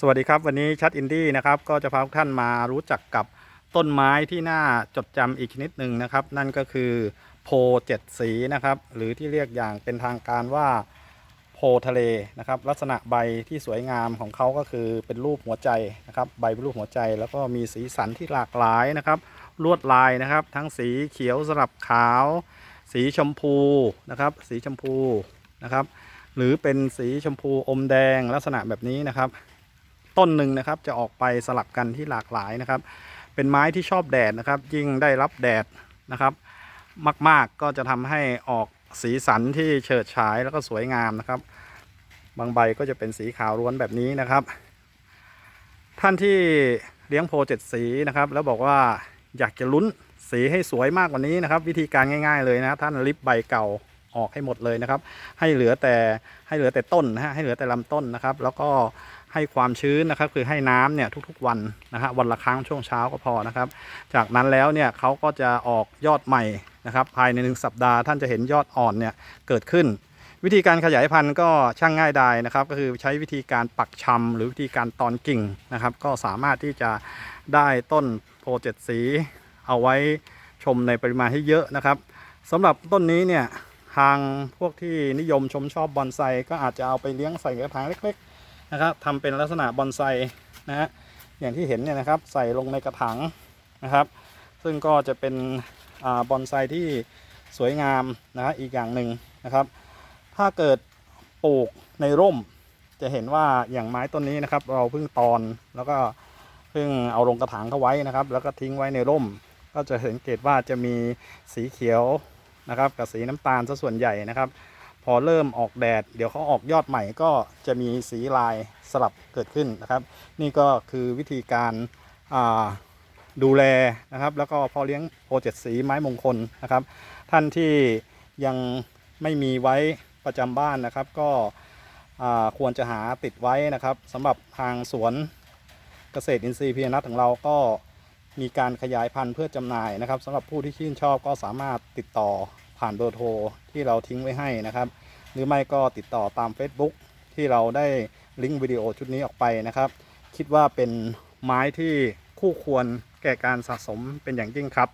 สวัสดีครับ วันนี้ชัดอินดี้นะครับก็จะพาทุกท่านมารู้จักกับต้นไม้ที่น่าจดจำอีกชนิดหนึ่งนะครับ นั่นก็คือโพเจ็ดสีนะครับหรือที่เรียกอย่างเป็นทางการว่าโพทะเลนะครับลักษณะใบที่สวยงามของเขาก็คือเป็นรูปหัวใจนะครับใบเป็นรูปหัวใจ แล้วก็มีสีสันที่หลากหลายนะครับลวดลายนะครับ ทั้งสีเขียวสลับขาว สีชมพูนะครับสีชมพูนะครับหรือเป็นสีชมพูอมแดงลักษณะแบบนี้นะครับ ต้นหนึ่งนะครับ จะออกไปสลับกันที่หลากหลายนะครับ เป็นไม้ที่ชอบแดดนะครับ ยิ่งได้รับแดดนะครับ มากๆก็จะทำให้ออกสีสันที่เฉิดฉายแล้วก็สวยงามนะครับ บางใบก็จะเป็นสีขาวล้วนแบบนี้นะครับ ท่านที่เลี้ยงโพเจ็ดสีนะครับ แล้วบอกว่าอยากจะลุ้นสีให้สวยมากกว่านี้นะครับ วิธีการง่าย ๆ เลยนะท่านริบใบเก่า ออกให้หมดเลยนะครับ ให้เหลือแต่ให้เหลือแต่ต้นนะฮะให้เหลือแต่ลำต้นนะครับ แล้วก็ให้ความชื้นนะครับคือให้น้ำเนี่ยทุกๆวันนะฮะวันละครั้งช่วงเช้าก็พอนะครับ จากนั้นแล้วเนี่ยเขาก็จะออกยอดใหม่นะครับภายในหนึ่งสัปดาห์ท่านจะเห็นยอดอ่อนเนี่ยเกิดขึ้น วิธีการขยายพันธุ์ก็ช่างง่ายดายนะครับ ก็คือใช้วิธีการปักชำหรือวิธีการตอนกิ่งนะครับ ก็สามารถที่จะได้ต้นโพเจ็ดสี เอาไว้ชมในปริมาณที่เยอะนะครับสำหรับต้นนี้เนี่ย ทางพวกที่นิยมชมชอบบอนไซก็อาจจะเอาไปเลี้ยงใส่กระถางเล็กๆนะครับทำเป็นลักษณะบอนไซนะฮะอย่างที่เห็นเนี่ยนะครับใส่ลงในกระถางนะครับ ซึ่งก็จะเป็นอบอนไซที่สวยงามนะฮะอีกอย่างหนึ่งนะครับ ถ้าเกิดปลูกในร่ม จะเห็นว่าอย่างไม้ต้นนี้นะครับ เราเพิ่งตอนแล้วก็เพิ่งเอาลงกระถางเข้าไว้นะครับ แล้วก็ทิ้งไว้ในร่ม ก็จะสังเกตว่าจะมีสีเขียว นะครับกับสีน้ำตาลซะส่วนใหญ่นะครับ พอเริ่มออกแดด เดี๋ยวเขาออกยอดใหม่ก็จะมีสีลายสลับเกิดขึ้นนะครับ นี่ก็คือวิธีการาดูแลนะครับ แล้วก็พอเลี้ยงโปรเจกต์สีไม้มงคลนะครับ ท่านที่ยังไม่มีไว้ประจำบ้านนะครับ ก็ควรจะหาติดไว้นะครับสำหรับทางสวนเกษตรอินทรีย์พีนัทของเราก็ มีการขยายพันธุ์เพื่อจำหน่ายนะครับสำหรับผู้ที่ชื่นชอบก็สามารถติดต่อผ่านเบอร์โทรที่เราทิ้งไว้ให้นะครับ หรือไม่ก็ติดต่อตาม Facebook ที่เราได้ลิงก์วิดีโอชุดนี้ออกไปนะครับ คิดว่าเป็นไม้ที่คู่ควรแก่การสะสมเป็นอย่างยิ่งครับ